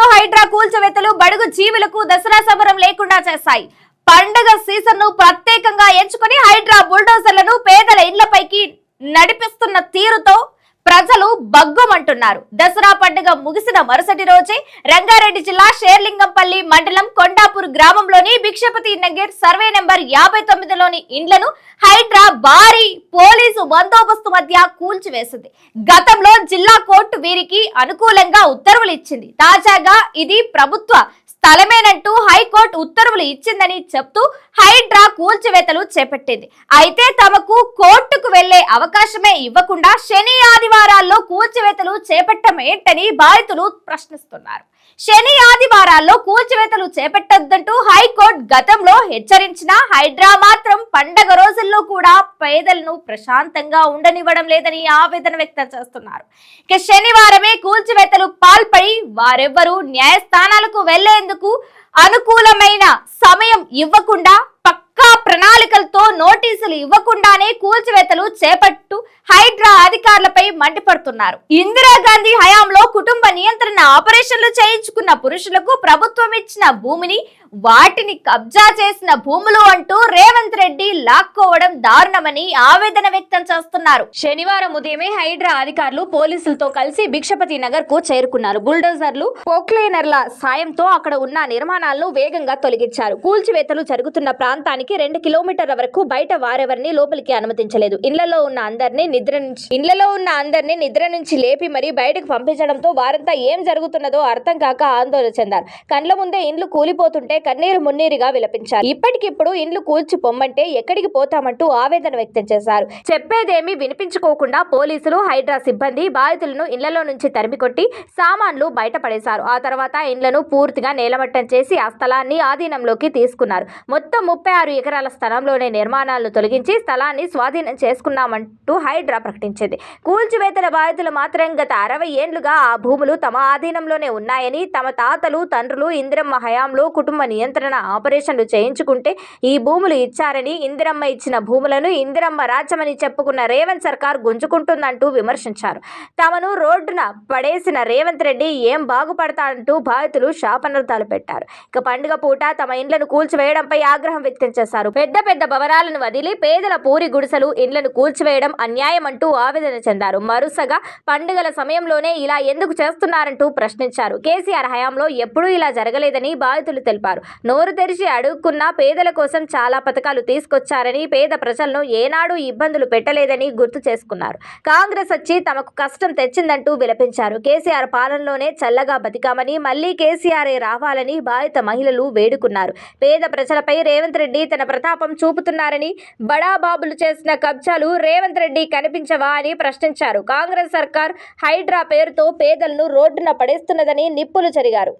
లో హైడ్రా కూల్చవేతలు బడుగు జీవులకు దసరా సమరం లేకుండా చేశాయి. పండగ సీజన్ను ప్రత్యేకంగా ఎంచుకుని హైడ్రా బుల్డోజర్లను పేదల ఇళ్ళపైకి నడిపిస్తున్న తీరుతో ప్రజలు బగ్గుమంటున్నారు దసరా పండుగ ముగిసిన మరుసటి రోజే రంగారెడ్డి జిల్లా షేర్లింగంపల్లి మండలం కొండాపూర్ గ్రామంలోని భిక్షపతి నగర్ సర్వే నెంబర్ యాభై తొమ్మిదిలోని ఇండ్లను హైడ్రా భారీ పోలీసు బందోబస్తు మధ్య కూల్చివేసింది. గతంలో జిల్లా కోర్టు వీరికి అనుకూలంగా ఉత్తర్వులు ఇచ్చింది. తాజాగా ఇది ప్రభుత్వ స్థలమేనంటూ హైకోర్టు ఉత్తర్వులు ఇచ్చిందని చెప్తూ హైడ్రా కూల్చివేతలు చేపట్టింది. అయితే తమకు కోర్టుకు వెళ్ళే అవకాశమే ఇవ్వకుండా శని ఆదివారాల్లో కూల్చివేతలు చేపట్టమేంటని బాధితులు ప్రశ్నిస్తున్నారు. శని ఆదివారాల్లో కూల్చివేతలు చేపట్టొద్దంటూ హైకోర్టు గతంలో హెచ్చరించిన హైడ్రా మాత్రం పండగ రోజుల్లో కూడా పేదలను ప్రశాంతంగా ఉండనివ్వడం లేదని ఆవేదన వ్యక్తం చేస్తున్నారు. ఇక శనివారమే కూల్చివేతలు పాల్పడి వారెవ్వరూ న్యాయస్థానాలకు వెళ్ళేందుకు అనుకూలమైన సమయం ఇవ్వకుండా పక్కా ప్రణాళికలతో నోటీసులు ఇవ్వకుండానే కూల్చివేతలు చేపట్టు హైడ్రా అధికారులపై మండిపడుతున్నారు. ఇందిరాగాంధీ హయాంలో కుటుంబ నియంత్రణ ఆపరేషన్లు చేయించుకున్న పురుషులకు ప్రభుత్వం ఇచ్చిన భూమిని వాటిని కబ్జా చేసిన భూములు అంటూ రేవంత్ రెడ్డి లాక్కోవడం దారుణమని ఆవేదన వ్యక్తం చేస్తున్నారు. శనివారం ఉదయమే హైడ్రా అధికారులు పోలీసులతో కలిసి భిక్షపతి నగర్కు చేరుకున్నారు. బుల్డోజర్లు పోక్లైనర్ల సాయంతో అక్కడ ఉన్న నిర్మాణాలను వేగంగా తొలగించారు. కూల్చివేతలు జరుగుతున్న ప్రాంతానికి రెండు కిలోమీటర్ల వరకు బయట వారెవరిని లోపలికి అనుమతించలేదు. ఇళ్ళలో ఉన్న అందరినీ నిద్ర నుంచి ఇళ్ళలో ఉన్న అందరినీ నిద్ర నుంచి లేపి మరీ బయటకు పంపించడంతో వారంతా ఏం జరుగుతున్నదో అర్థం కాక ఆందోళన చెందారు. కండ్ల ముందే ఇండ్లు కూలిపోతుంటే కన్నీరు మున్నీరుగా విలపించారు. ఇప్పటికిప్పుడు ఇండ్లు కూల్చి పొమ్మంటే ఎక్కడికి పోతామంటూ ఆవేదన వ్యక్తం చేశారు. చెప్పేదేమీ వినిపించుకోకుండా పోలీసులు హైడ్రా సిబ్బంది బాధితులను ఇళ్ళలో నుంచి తరిమికొట్టి సామాన్లు బయటపడేశారు. ఆ తర్వాత ఇండ్లను పూర్తిగా నేలమట్టం చేసి ఆ స్థలాన్ని ఆధీనంలోకి తీసుకున్నారు. మొత్తం ముప్పై ఆరు ఎకరాల స్థలంలోనే నిర్మాణాలను తొలగించి స్థలాన్ని స్వాధీనం చేసుకున్నామంటూ హైడ్రా ప్రకటించింది. కూల్చివేతల బాధితులు మాత్రం గత అరవై ఏండ్లుగా ఆ భూములు తమ ఆధీనంలోనే ఉన్నాయని తమ తాతలు తండ్రులు ఇందిరమ్మ హయాంలో కుటుంబ నియంత్రణ ఆపరేషన్లు చేయించుకుంటే ఈ భూములు ఇచ్చారని ఇందిరమ్మ ఇచ్చిన భూములను ఇందిరమ్మ రాజ్యమని చెప్పుకున్న రేవంత్ సర్కార్ గుంజుకుంటుందంటూ విమర్శించారు. తమను రోడ్డున పడేసిన రేవంత్ రెడ్డి ఏం బాగుపడతాడంటూ బాధితులు శాపనర్థాలు పెట్టారు. ఇక పండుగ పూట తమ ఇండ్లను కూల్చివేయడంపై ఆగ్రహం వ్యక్తం చేశారు. పెద్ద పెద్ద భవనాలను వదిలి పేదల పూరి గుడిసెలు ఇండ్లను కూల్చివేయడం అన్యాయం అంటూ ఆవేదన చెందారు. మరుసగా పండుగల సమయంలోనే ఇలా ఎందుకు చేస్తున్నారంటూ ప్రశ్నించారు. కేసీఆర్ హయాంలో ఎప్పుడూ ఇలా జరగలేదని బాధితులు తెలిపారు. నోరు తెరిచి అడుక్కున్న పేదల కోసం చాలా పథకాలు తీసుకొచ్చారని పేద ప్రజలను ఏనాడు ఇబ్బందులు పెట్టలేదని గుర్తు చేసుకున్నారు. కాంగ్రెస్ వచ్చి తమకు కష్టం తెచ్చిందంటూ విలపించారు. కేసీఆర్ పాలనలోనే చల్లగా బతికామని మళ్ళీ కేసీఆర్ రావాలని బాధిత మహిళలు వేడుకున్నారు. పేద ప్రజలపై రేవంత్ రెడ్డి తన ప్రతాపం చూపుతున్నారని బడాబాబులు చేసిన కబ్జాలు రేవంత్ రెడ్డి కనిపించవా అని ప్రశ్నించారు. కాంగ్రెస్ సర్కార్ హైడ్రా పేరుతో పేదలను రోడ్డున పడేస్తున్నదని నిప్పులు చెరిగారు.